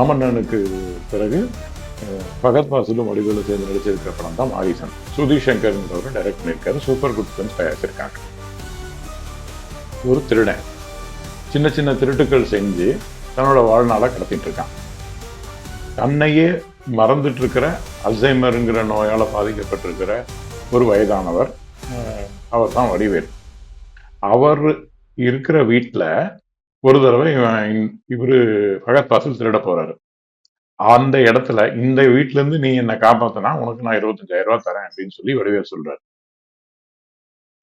மாமன்னனுக்கு பிறகு பகத் பாசிலும் வடிவேலு சேர்ந்து நடிச்சிருக்கிற படம் தான் மாரிசன் சுதி சங்கர்ன்றவர் டைரக்ட் பண்ணியிருக்காரு சூப்பர் குட் ஃபிலிம்ஸ் தயாரிச்சிருக்காங்க. ஒரு திருடன். சின்ன சின்ன திருட்டுக்கள் செஞ்சு தன்னோட வாழ்நாளை கடத்திட்டு இருக்கான். தன்னையே மறந்துட்டு இருக்கிற அல்சைமருங்கிற நோயால பாதிக்கப்பட்டிருக்கிற ஒரு வயதானவர் அவர் தான் வடிவேல். அவர் இருக்கிற வீட்டில் ஒரு தடவை இவன் இவரு பகத் பாசில் திருட போறாரு. அந்த இடத்துல இந்த வீட்ல இருந்து நீ என்ன காப்பாத்தினா உனக்கு நான் இருபத்தஞ்சாயிரம் ரூபாய் தரேன் அப்படின்னு சொல்லி வடிவேல் சொல்றாரு.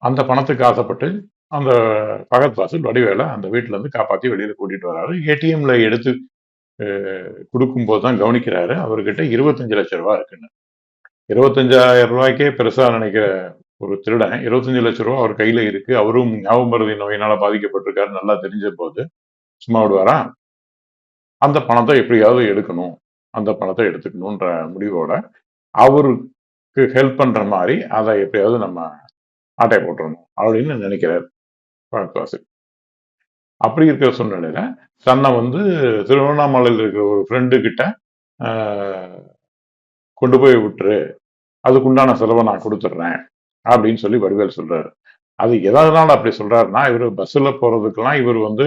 அந்த பணத்துக்கு ஆசைப்பட்டு அந்த பகத் பாசில் வடிவேலை அந்த வீட்டுல இருந்து காப்பாத்தி வெளியில கூட்டிட்டு வராரு. ஏடிஎம்ல எடுத்து கொடுக்கும்போது தான் கவனிக்கிறாரு. அவர்கிட்ட இருபத்தஞ்சு லட்சம் ரூபாய் இருக்குன்னு. இருபத்தஞ்சாயிரம் ரூபாய்க்கே பெருசா நினைக்கிற ஒரு திருடன் இருபத்தஞ்சு லட்சம் ரூபா அவர் கையில இருக்கு. அவரும் ஞாபகம் மருதி நோயினால பாதிக்கப்பட்டிருக்காரு. நல்லா தெரிஞ்ச போது சும்மா விடுவாரா? அந்த பணத்தை எப்படியாவது எடுக்கணும். அந்த பணத்தை எடுத்துக்கணுன்ற முடிவோட அவருக்கு ஹெல்ப் பண்ற மாதிரி அதை எப்படியாவது நம்ம ஆட்டை போட்டுறணும் அப்படின்னு நினைக்கிறார் பழக்கவாசி அப்படி இருக்கிற சூழ்நிலையில தன்னை வந்து திருவண்ணாமலையில் இருக்கிற ஒரு ஃப்ரெண்டு கிட்ட ஆஹ், கொண்டு போய் விட்டுரு. அதுக்குண்டான செலவை நான் கொடுத்துட்றேன். அப்படின்னு சொல்லி வடிவேல் சொல்றாரு. அது எதனால அப்படி சொல்றாருன்னா இவர் பஸ்ஸில் போறதுக்கெல்லாம் இவர் வந்து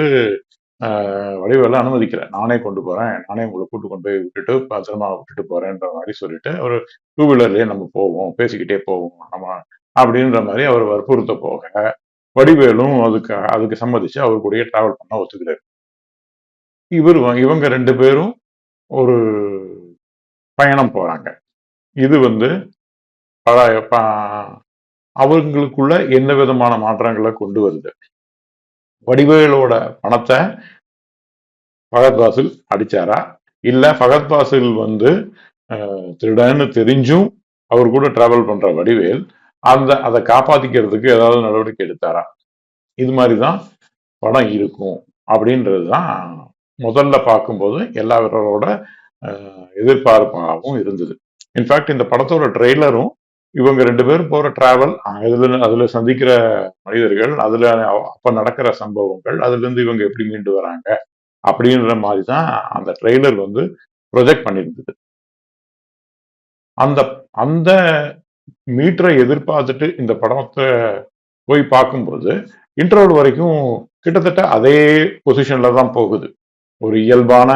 வடிவேல வடிவேலை அனுமதிக்கல. நானே கொண்டு போறேன். நானே உங்களை கூட்டு கொண்டு போய் விட்டுட்டு பத்திரமா விட்டுட்டு போறேன்ற மாதிரி சொல்லிட்டு அவர் டூ வீலர்லயே நம்ம போவோம் பேசிக்கிட்டே போவோம் நம்ம அப்படின்ற மாதிரி அவர் வற்புறுத்த போக வடிவேலும் அதுக்கு அதுக்கு சம்மதிச்சு அவர் கூடயே டிராவல் பண்ண ஒத்துக்கிறாரு இவர் இவங்க ரெண்டு பேரும் ஒரு பயணம் போறாங்க. இது வந்து பழைய அவங்களுக்குள்ள என்ன விதமான மாற்றங்களை கொண்டு வருது? வடிவேலோட பணத்தை ஃபகத் பாசில் அடிச்சாரா? இல்ல ஃபகத் பாசில் வந்து அஹ், திருடன்னு தெரிஞ்சும் அவர் கூட டிராவல் பண்ற வடிவேல் அந்த அதை காப்பாத்திக்கிறதுக்கு ஏதாவது நடவடிக்கை எடுத்தாரா? இது மாதிரி தான் படம் இருக்கும் அப்படின்றது தான் முதல்ல பார்க்கும்போது எல்லாரோட அஹ், எதிர்பார்ப்பாகவும் இருந்தது. இன்ஃபேக்ட் இந்த படத்தோட ட்ரெய்லரும் இவங்க ரெண்டு பேரும் போற டிராவல் அதுல அதுல சந்திக்கிற மனிதர்கள் அதுல அப்ப நடக்கிற சம்பவங்கள் அதுல இருந்து இவங்க எப்படி மீண்டு வராங்க அப்படின்ற மாதிரி தான் அந்த ட்ரெய்லர் வந்து ப்ரொஜெக்ட் பண்ணியிருந்தது. அந்த அந்த மீட்டரை எதிர்பார்த்துட்டு இந்த படத்தை போய் பார்க்கும்போது இன்டர்வல் வரைக்கும் கிட்டத்தட்ட அதே பொசிஷன்ல தான் போகுது. ஒரு இயல்பான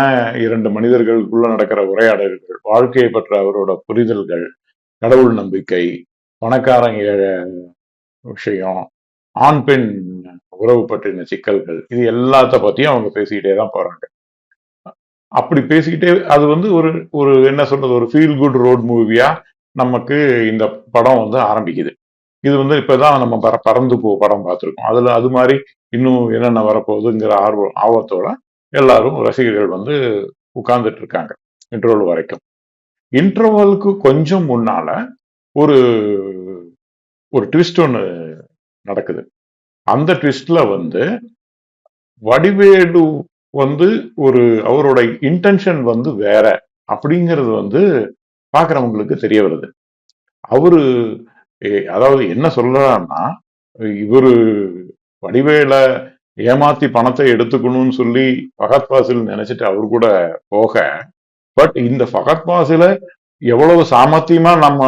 இரண்டு மனிதர்களுக்குள்ள நடக்கிற உரையாடல்கள் வாழ்க்கையை பற்ற அவரோட புரிதல்கள் கடவுள் நம்பிக்கை பணக்காரங்க விஷயம் ஆண் பெண் உறவு பற்றின சிக்கல்கள் இது எல்லாத்த பத்தியும் அவங்க பேசிக்கிட்டே தான் போறாங்க. அப்படி பேசிக்கிட்டே அது வந்து ஒரு ஒரு என்ன சொல்றது ஒரு ஃபீல் குட் ரோட் மூவியா நமக்கு இந்த படம் வந்து ஆரம்பிக்குது. இது வந்து இப்பதான் நம்ம பற பறந்து போ படம் பார்த்துருக்கோம். அதுல அது மாதிரி இன்னும் என்னென்ன வரப்போகுதுங்கிற ஆர்வம் ஆர்வத்தோட எல்லாரும் ரசிகர்கள் வந்து உட்கார்ந்துட்டு இருக்காங்க இன்ட்ரோல் வரைக்கும். இன்டர்வலுக்கு கொஞ்சம் முன்னால ஒரு ஒரு ட்விஸ்ட் ஒன்று நடக்குது. அந்த ட்விஸ்ட்ல வந்து வடிவேலு வந்து ஒரு அவரோட இன்டென்ஷன் வந்து வேற அப்படிங்கிறது வந்து பார்க்குறவங்களுக்கு தெரிய வருது. அவரு அதாவது என்ன சொல்றாருன்னா இவரு வடிவேல ஏமாத்தி பணத்தை எடுத்துக்கணும்னு சொல்லி பகத் பாசில் நினைச்சிட்டு அவர் கூட போக பட் இந்த ஃபகத் பாசில எவ்வளவு சாமர்த்தியமா நம்ம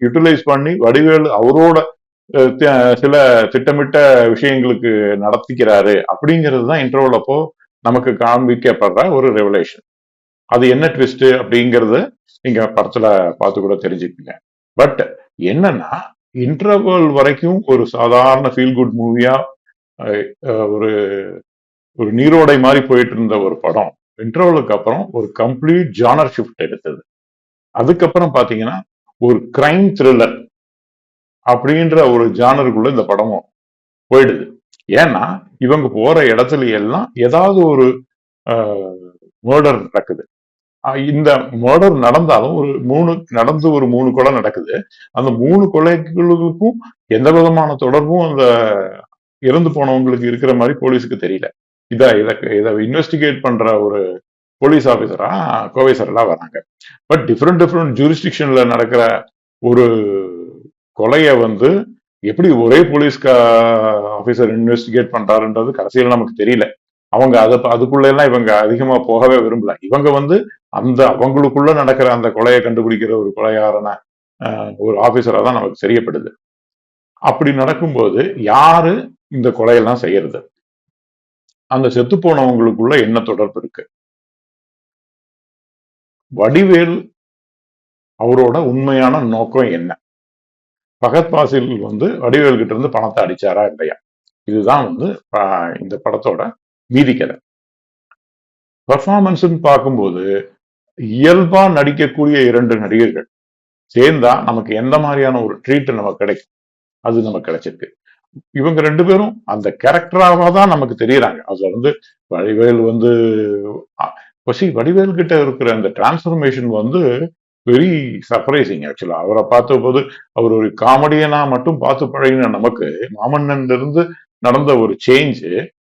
யூட்டிலைஸ் பண்ணி வடிவேலு அவரோட சில திட்டமிட்ட விஷயங்களுக்கு நடத்திக்கிறாரு அப்படிங்கிறது தான் இன்டர்வல் அப்போ நமக்கு காண்பிக்கப்படுற ஒரு ரெவலேஷன் அது என்ன ட்விஸ்ட் அப்படிங்கறது நீங்க படத்துல பார்த்து கூட தெரிஞ்சுக்கீங்க பட் என்னன்னா இன்டர்வல் வரைக்கும் ஒரு சாதாரண ஃபீல் குட் மூவியா ஒரு ஒரு நீரோடை மாதிரி போயிட்டு இருந்த ஒரு படம். இன்டர்வலுக்கு அப்புறம் ஒரு கம்ப்ளீட் ஜானர் ஷிஃப்ட் எடுத்தது. அதுக்கப்புறம் பாத்தீங்கன்னா ஒரு கிரைம் த்ரில்லர் அப்படின்ற ஒரு ஜானருக்குள்ள இந்த படமும் போயிடுது. ஏன்னா இவங்க போற இடத்துல எல்லாம் ஏதாவது ஒரு மர்டர் நடக்குது. இந்த மர்டர் நடந்தாலும் ஒரு மூணு நடந்து ஒரு மூணு கொலை நடக்குது. அந்த மூணு கொலைகளுக்கும் எந்த விதமான தொடர்பும் அந்த இறந்து போனவங்களுக்கு இருக்கிற மாதிரி போலீஸுக்கு தெரியல. இத இத இதை இன்வெஸ்டிகேட் பண்ற ஒரு போலீஸ் ஆஃபீஸரா கோவை சார்லாம் வராங்க. பட் டிஃப்ரெண்ட் டிஃப்ரெண்ட் ஜூரிஸ்டிக்ஷன்ல நடக்கிற ஒரு கொலையை வந்து எப்படி ஒரே போலீஸ் ஆஃபீஸர் இன்வெஸ்டிகேட் பண்றாருன்றது கடைசியில் நமக்கு தெரியல. அவங்க அதை அதுக்குள்ள எல்லாம் இவங்க அதிகமா போகவே விரும்பல. இவங்க வந்து அந்த அவங்களுக்குள்ள நடக்கிற அந்த கொலையை கண்டுபிடிக்கிற ஒரு கொலையாரன அஹ், ஒரு ஆபீசரா தான் நமக்கு தெரியப்படுது. அப்படி நடக்கும்போது யாரு இந்த கொலையெல்லாம் செய்யறது? அந்த செத்து போனவங்களுக்குள்ள என்ன தொடர்பு இருக்கு? வடிவேல் அவரோட உண்மையான நோக்கம் என்ன? பகத் பாசில் வந்து வடிவேல் கிட்ட இருந்து பணத்தை அடிச்சாரா இல்லையா? இதுதான் வந்து இந்த படத்தோட வீதிக்கதை கதை. பர்ஃபார்மன்ஸ் பார்க்கும்போது இயல்பா நடிக்கக்கூடிய இரண்டு நடிகர்கள் சேர்ந்தா நமக்கு எந்த மாதிரியான ஒரு ட்ரீட் நமக்கு கிடைக்கும்? அது நமக்கு கிடைச்சிருக்கு. இவங்க ரெண்டு பேரும் அந்த கேரக்டராக தான் நமக்கு தெரியறாங்க. அதுல வந்து வடிவேல் வந்து பசி வடிவேல் கிட்ட இருக்கிற அந்த டிரான்ஸ்ஃபர்மேஷன் வந்து வெரி சர்ப்ரைசிங் ஆக்சுவலா அவரை பார்த்த போது அவர் ஒரு காமெடியனா மட்டும் பார்த்து பழகின நமக்கு மாமன்னன்ல இருந்து நடந்த ஒரு சேஞ்ச்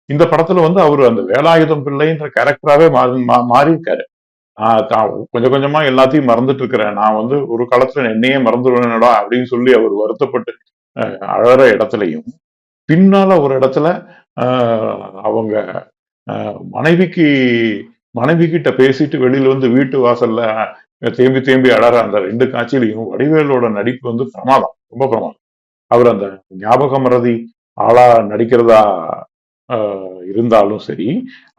இந்த படத்துல வந்து அவர் அந்த வேலாயுதம் பிள்ளைன்ற கேரக்டராவே மாறி மா- இருக்காரு ஆஹ் கொஞ்சம் கொஞ்சமா எல்லாத்தையும் மறந்துட்டு இருக்கிறேன். நான் வந்து ஒரு காலத்துல என்னையே மறந்துடுவேனடா அப்படின்னு சொல்லி அவர் வருத்தப்பட்டு அழற இடத்துலையும் பின்னால ஒரு இடத்துல ஆஹ், அவங்க ஆஹ், மனைவிக்கு மனைவி கிட்ட பேசிட்டு வெளியில வந்து வீட்டு வாசல்ல தேம்பி தேம்பி அழற அந்த ரெண்டு காட்சியிலையும் வடிவேலோட நடிப்பு வந்து பிரமாதம் ரொம்ப பிரமாதம். அவர் அந்த ஞாபக மறதி ஆளா நடிக்கிறதா ஆஹ், இருந்தாலும் சரி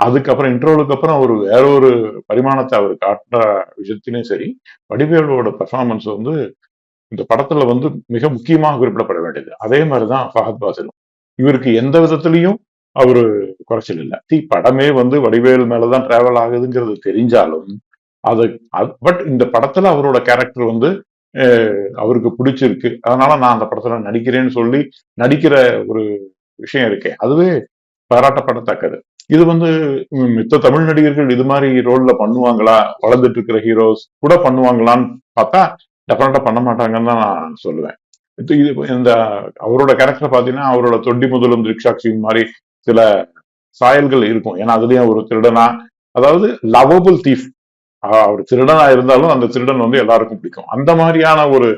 அதுக்கப்புறம் இன்டர்வலுக்கு அப்புறம் அவர் வேற ஒரு பரிமாணத்தை அவர் காட்டுற விஷயத்திலையும் சரி வடிவேலோட பெர்ஃபார்மன்ஸ் வந்து இந்த படத்துல வந்து மிக முக்கியமாக குறிப்பிடப்பட வேண்டியது. அதே மாதிரிதான் ஃபஹத் பாசிலும். இவருக்கு எந்த விதத்திலையும் அவரு குறைச்சல் இல்லை. தி படமே வந்து வடிவேல் மேலதான் டிராவல் ஆகுதுங்கிறது தெரிஞ்சாலும் அது பட் இந்த படத்துல அவரோட கேரக்டர் வந்து அவருக்கு பிடிச்சிருக்கு. அதனால நான் அந்த படத்துல நடிக்கிறேன்னு சொல்லி நடிக்கிற ஒரு விஷயம் இருக்கேன் அதுவே பாராட்டப்படத்தக்கது. இது வந்து மித்த தமிழ் நடிகர்கள் இது மாதிரி ரோல்ல பண்ணுவாங்களா? வளர்ந்துட்டு இருக்கிற ஹீரோஸ் கூட பண்ணுவாங்களான்னு பார்த்தா டெஃபினட்டா பண்ண மாட்டாங்கன்னு தான் நான் சொல்லுவேன். இது இந்த அவரோட கேரக்டர் பாத்தீங்கன்னா அவரோட தொண்டி முதலும் திரிக்ஷாட்சியும் மாதிரி சில சாயல்கள் இருக்கும். ஏன்னா அதுலயும் ஒரு திருடனா அதாவது லவபிள் தீஃப் அவர் திருடனா இருந்தாலும் அந்த திருடன் வந்து எல்லாருக்கும் பிடிக்கும். அந்த மாதிரியான ஒரு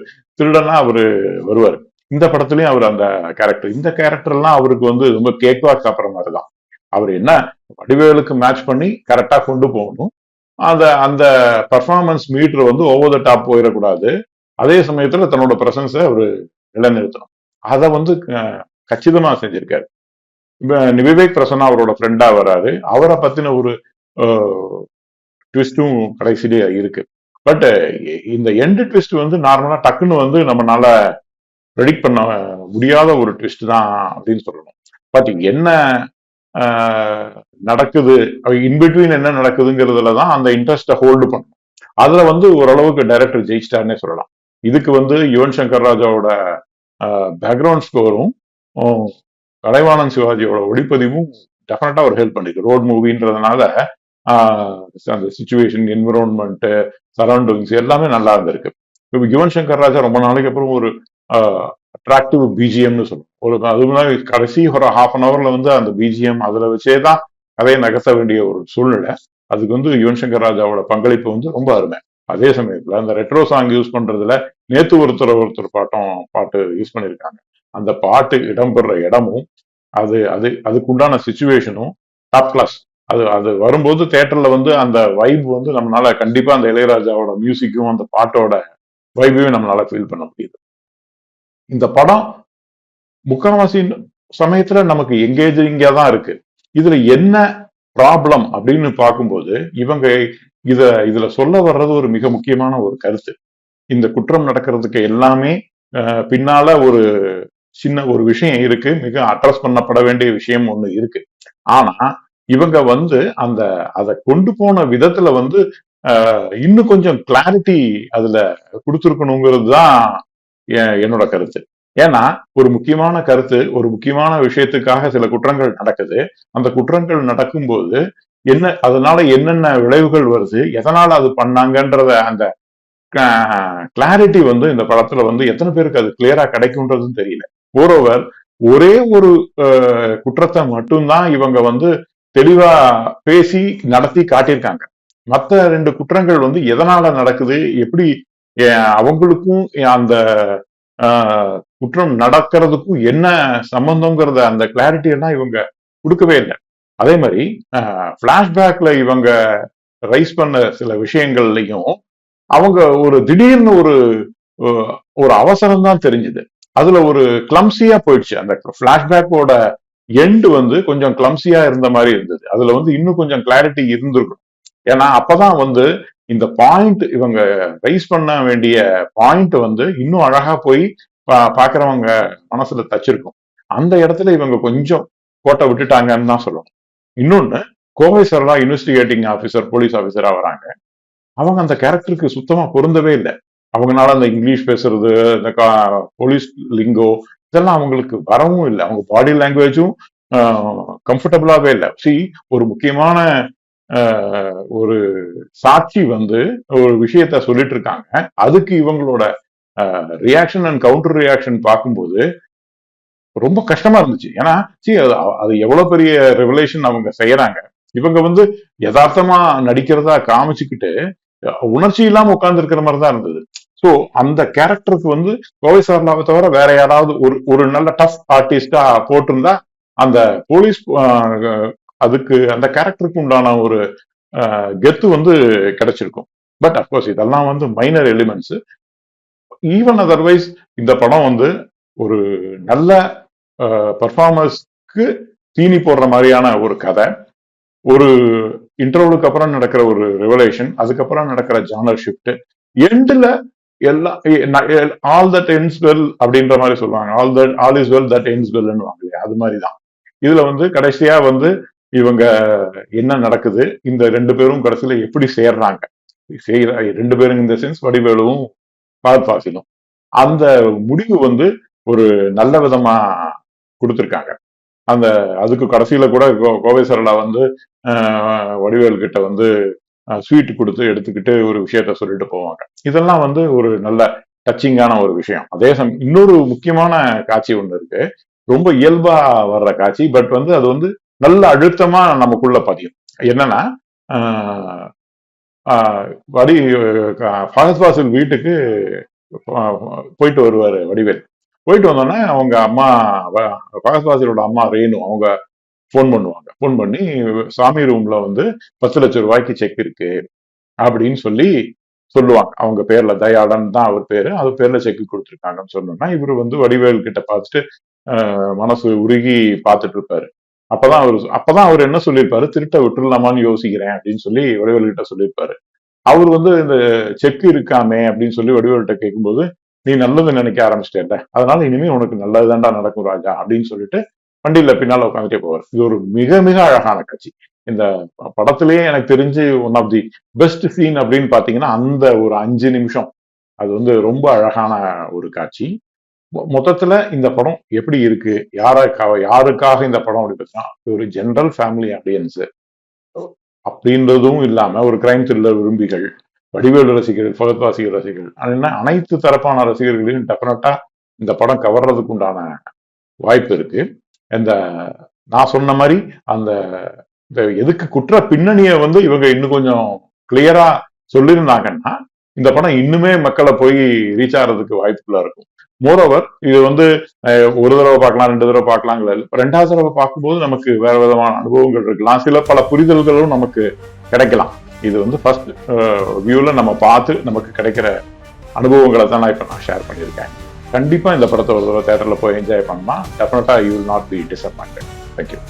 திருடனா அவரு வருவார். இந்த படத்துலயும் அவர் அந்த கேரக்டர் இந்த கேரக்டர் எல்லாம் அவருக்கு வந்து ரொம்ப கேக் வாக் சாப்பிட்ற மாதிரி தான் அவர் என்ன வடிவேலுக்கு மேட்ச் பண்ணி கரெக்டா கொண்டு போகணும். அந்த அந்த பர்ஃபார்மன்ஸ் மீட்டர் வந்து ஓவர் த டாப் போயிடக்கூடாது. அதே சமயத்துல தன்னோட பிரசன்ஸை அவர் நிலைநிறுத்தணும். அதை வந்து அஹ், கச்சிதமா செஞ்சிருக்காரு. இப்ப விவேக் பிரசன்னா அவரோட ஃப்ரெண்டா வராரு. அவரை பத்தின ஒரு ட்விஸ்டும் கடைசியிலே இருக்கு. பட் இந்த எண்டு ட்விஸ்ட் வந்து நார்மலா டக்குன்னு வந்து நம்மனால ப்ரெடிக்ட் பண்ண முடியாத ஒரு ட்விஸ்ட் தான் அப்படின்னு சொல்லணும். பட் என்ன நடக்குது. இன்பிட்வீன் என்ன நடக்குதுங்கிறதுல தான் அந்த இன்ட்ரெஸ்ட்டை ஹோல்டு பண்ணும். அதுல வந்து ஓரளவுக்கு டைரக்டர் ஜெயிச்சிட்டாருன்னே சொல்லலாம். இதுக்கு வந்து யுவன் சங்கர் ராஜாவோட பேக்ரவுண்ட் ஸ்கோரும் கலைவாணன் சிவாஜியோட ஒளிப்பதிவும் டெஃபினட்டா ஒரு ஹெல்ப் பண்ணிருக்கு. ரோட் மூவின்றதுனால அந்த சுச்சுவேஷன் என்விரான்மெண்ட் சரௌண்டிங்ஸ் எல்லாமே நல்லா இருந்திருக்கு. இப்போ யுவன் சங்கர் ராஜா ரொம்ப நாளைக்கு அப்புறம் ஒரு அட்ராக்டிவ் பிஜிஎம்னு சொல்லுவோம் ஒரு அதுவும் முன்னாடி கடைசி ஒரு ஹாஃப் அன் ஹவர்ல வந்து அந்த பிஜிஎம் அதுல வச்சே தான் கதையை நகர்த்த வேண்டிய ஒரு சூழ்நிலை. அதுக்கு வந்து யுவன் சங்கர் ராஜாவோட பங்களிப்பு வந்து ரொம்ப அருமை. அதே சமயத்துல அந்த ரெட்ரோ சாங் யூஸ் பண்றதுல நேத்து ஒருத்தர் ஒருத்தர் பாட்டம் பாட்டு யூஸ் பண்ணியிருக்காங்க அந்த பாட்டு இடம்பெற இடமும் அது அது அதுக்குண்டான சுச்சுவேஷனும் டாப் கிளாஸ் அது அது வரும்போது தேட்டர்ல வந்து அந்த வைப் வந்து நம்மளால கண்டிப்பா அந்த இளையராஜாவோட மியூசிக்கும் அந்த பாட்டோட வைபையும் நம்மளால ஃபீல் பண்ண முடியுது. இந்த படம் முக்காவாசி சமயத்துல நமக்கு எங்கேஜிங்கா தான் இருக்கு. இதுல என்ன ப்ராப்ளம் அப்படின்னு பார்க்கும்போது இவங்க இத இதுல சொல்ல வர்றது ஒரு மிக முக்கியமான ஒரு கருத்து. இந்த குற்றம் நடக்கிறதுக்கு எல்லாமே பின்னால ஒரு சின்ன ஒரு விஷயம் இருக்கு. மிக அட்ரஸ் பண்ணப்பட வேண்டிய விஷயம் ஒண்ணு இருக்கு. ஆனா இவங்க வந்து அந்த அதை கொண்டு போன விதத்துல வந்து இன்னும் கொஞ்சம் கிளாரிட்டி அதுல கொடுத்துருக்கணுங்கிறது தான் என்னோட கருத்து. ஏன்னா ஒரு முக்கியமான கருத்து ஒரு முக்கியமான விஷயத்துக்காக சில குற்றங்கள் நடக்குது. அந்த குற்றங்கள் நடக்கும்போது என்ன அதனால என்னென்ன விளைவுகள் வருது எதனால அது பண்ணாங்கன்றத அந்த கிளாரிட்டி வந்து இந்த படத்துல வந்து எத்தனை பேருக்கு அது கிளியரா கிடைக்கும்ன்றதும் தெரியல. ஓரோவர் ஒரே ஒரு குற்றத்தை மட்டும்தான் இவங்க வந்து தெளிவா பேசி நடத்தி காட்டியிருக்காங்க. மத்த ரெண்டு குற்றங்கள் வந்து எதனால நடக்குது எப்படி அவங்களுக்கும் அந்த ஆஹ், குற்றம் நடக்கிறதுக்கும் என்ன சம்பந்தங்கிறத அந்த கிளாரிட்டி எல்லாம் இவங்க கொடுக்கவே இல்லை. அதே மாதிரி பிளாஷ்பேக்ல இவங்க ரைஸ் பண்ண சில விஷயங்கள்லையும் அவங்க ஒரு திடீர்னு ஒரு ஒரு அவசரம் தான் தெரிஞ்சுது. அதுல ஒரு கிளம்சியா போயிடுச்சு. அந்த பிளாஷ்பேக்கோட எண்டு வந்து கொஞ்சம் கிளம்சியா இருந்த மாதிரி இருந்தது. அதுல வந்து இன்னும் கொஞ்சம் கிளாரிட்டி இருந்திருக்கும். ஏன்னா அப்பதான் வந்து இந்த பாயிண்ட் இவங்க ரைஸ் பண்ண வேண்டிய பாயிண்ட் வந்து இன்னும் அழகா போய் பா- பாக்குறவங்க மனசுல தச்சிருக்கும். அந்த இடத்துல இவங்க கொஞ்சம் கோட்டை விட்டுட்டாங்கன்னு தான் சொல்லணும். இன்னொன்னு Kovai Sarala investigating officer police ஆபீசரா வராங்க. அவங்க அந்த கேரக்டருக்கு சுத்தமா பொருந்தவே இல்லை. அவங்கனால அந்த இங்கிலீஷ் பேசுறது இந்த போலீஸ் லிங்கோ இதெல்லாம் அவங்களுக்கு வரவும் இல்லை. அவங்க பாடி லாங்குவேஜும் கம்ஃபர்டபுளாவே இல்லை. சி ஒரு முக்கியமான ஆஹ், ஒரு சாட்சி வந்து ஒரு விஷயத்த சொல்லிட்டு இருக்காங்க. அதுக்கு இவங்களோட ரியாக்ஷன் அண்ட் கவுண்டர் ரியாக்ஷன் பார்க்கும்போது ரொம்ப கஷ்டமா இருந்துச்சு. ஏன்னா சி அது அது எவ்வளவு பெரிய ரெவலேஷன் அவங்க செய்யறாங்க. இவங்க வந்து யதார்த்தமா நடிக்கிறதா காமிச்சுக்கிட்டு உணர்ச்சி இல்லாம உட்கார்ந்து இருக்கிற மாதிரி தான் இருந்தது. சோ அந்த கேரக்டருக்கு வந்து கோவை சார்லாவை தவிர வேற யாராவது ஒரு ஒரு நல்ல டஃப் ஆர்டிஸ்டா போட்டிருந்தா அந்த போலீஸ் அதுக்கு அந்த கேரக்டருக்கு உண்டான ஒரு கெத்து வந்து கிடைச்சிருக்கும். பட் அப்கோர்ஸ் இதெல்லாம் வந்து மைனர் எலிமெண்ட்ஸ் ஈவன் அதர்வைஸ் இந்த படம் வந்து ஒரு நல்ல பர்ஃபார்மர்ஸ்க்கு தீனி போடுற மாதிரியான ஒரு கதை. ஒரு இன்டர்வலுக்கு அப்புறம் நடக்கிற ஒரு ரெவலேஷன் அதுக்கப்புறம் நடக்கிற ஜானர் ஷிஃப்ட் எண்டில் எல்லா ஆல் தட் என்ஸ் வெல் அப்படின்ற மாதிரி சொல்லுவாங்க. All that all is well that ends வெல்னு வாங்க அது மாதிரி தான். இதுல வந்து கடைசியா வந்து இவங்க என்ன நடக்குது? இந்த ரெண்டு பேரும் கடைசியில எப்படி சேர்றாங்க? செய்யற ரெண்டு பேரும் இந்த சென்ஸ் வடிவேலுவும் பாத் பாசிலும் அந்த முடிவு வந்து ஒரு நல்ல விதமா கொடுத்திருக்காங்க. அந்த அதுக்கு கடைசியில கூட கோ- கோவை சரளா வந்து ஆஹ், வடிவேல் கிட்ட வந்து ஸ்வீட் கொடுத்து எடுத்துக்கிட்டு ஒரு விஷயத்த சொல்லிட்டு போவாங்க. இதெல்லாம் வந்து ஒரு நல்ல டச்சிங்கான ஒரு விஷயம். அதே சமயம் இன்னொரு முக்கியமான காட்சி ஒண்ணு இருக்கு. ரொம்ப இயல்பா வர்ற காட்சி பட் வந்து அது வந்து நல்ல அழுத்தமா நமக்குள்ள பதியும். என்னன்னா ஆஹ், வடி ஆஹ், ஃபஹத் ஃபாசில் வீட்டுக்கு போயிட்டு வருவார் வடிவேல். போயிட்டு வந்தோடனே அவங்க அம்மா வ- ஃபஹத் ஃபாசிலோட அம்மா ரேணு அவங்க ஃபோன் பண்ணுவாங்க. ஃபோன் பண்ணி சாமி ரூம்ல வந்து பத்து லட்சம் ரூபாய்க்கு செக் இருக்கு அப்படின்னு சொல்லி சொல்லுவாங்க. அவங்க பேர்ல தயாளன் தான் அவர் பேரு. அது பேர்ல செக் கொடுத்துருக்காங்கன்னு சொன்னோம்னா இவர் வந்து வடிவேல் கிட்ட பார்த்துட்டு மனசு உருகி பார்த்துட்டு இருப்பாரு. அப்பதான் அவர் அப்பதான் அவர் என்ன சொல்லியிருப்பாரு? திருட்ட விட்டுடலாமான்னு யோசிக்கிறேன் அப்படின்னு சொல்லி வடிவேலுகிட்ட சொல்லியிருப்பாரு. அவர் வந்து இந்த செக் இருக்காமே அப்படின்னு சொல்லி வடிவேல்கிட்ட கேட்கும்போது நீ நல்லது நினைக்க ஆரம்பிச்சிட்டேன்ல அதனால இனிமே உனக்கு நல்லதுதான்டா நடக்கும் ராஜா அப்படின்னு சொல்லிட்டு வண்டியில பின்னால உட்காந்துட்டே போவார். இது ஒரு மிக மிக அழகான காட்சி. இந்த படத்திலேயே எனக்கு தெரிஞ்சு one of the best scene அப்படின்னு பாத்தீங்கன்னா அந்த ஒரு அஞ்சு நிமிஷம். அது வந்து ரொம்ப அழகான ஒரு காட்சி. மொத்தத்துல இந்த படம் எப்படி இருக்கு? யாருக்காக யாருக்காக இந்த படம் அப்படி பார்த்தா ஒரு ஜென்ரல் ஃபேமிலி ஆடியன்ஸ் அப்படின்றதும் இல்லாம ஒரு கிரைம் த்ரில்லர் விரும்பிகள் வடிவேலு ரசிகர்கள் பகத் வாசிகர் ரசிகர்கள் என்ன அனைத்து தரப்பான ரசிகர்களையும் டெஃபினட்டா இந்த படம் கவர்றதுக்கு உண்டான வாய்ப்பு இருக்கு. இந்த நான் சொன்ன மாதிரி அந்த இந்த எதுக்கு குற்ற பின்னணியை வந்து இவங்க இன்னும் கொஞ்சம் கிளியரா சொல்லியிருந்தாங்கன்னா இந்த படம் இன்னுமே மக்களை போய் ரீச் ஆகிறதுக்கு வாய்ப்புகளா இருக்கும். மோரோவர் இது வந்து ஒரு தடவை பார்க்கலாம் ரெண்டு தடவை பார்க்கலாங்கள ரெண்டாவது தடவை பார்க்கும்போது நமக்கு வேற விதமான அனுபவங்கள் இருக்கலாம். சில பல புரிதல்களும் நமக்கு கிடைக்கலாம். இது வந்து ஃபர்ஸ்ட் வியூல நம்ம பார்த்து நமக்கு கிடைக்கிற அனுபவங்களை தான் நான் இப்போ நான் ஷேர் பண்ணியிருக்கேன். கண்டிப்பா இந்த படத்தை ஒரு தடவை தேட்டரில் போய் என்ஜாய் பண்ணலாம் டெஃபினட்டாக you will not be disappointed thank you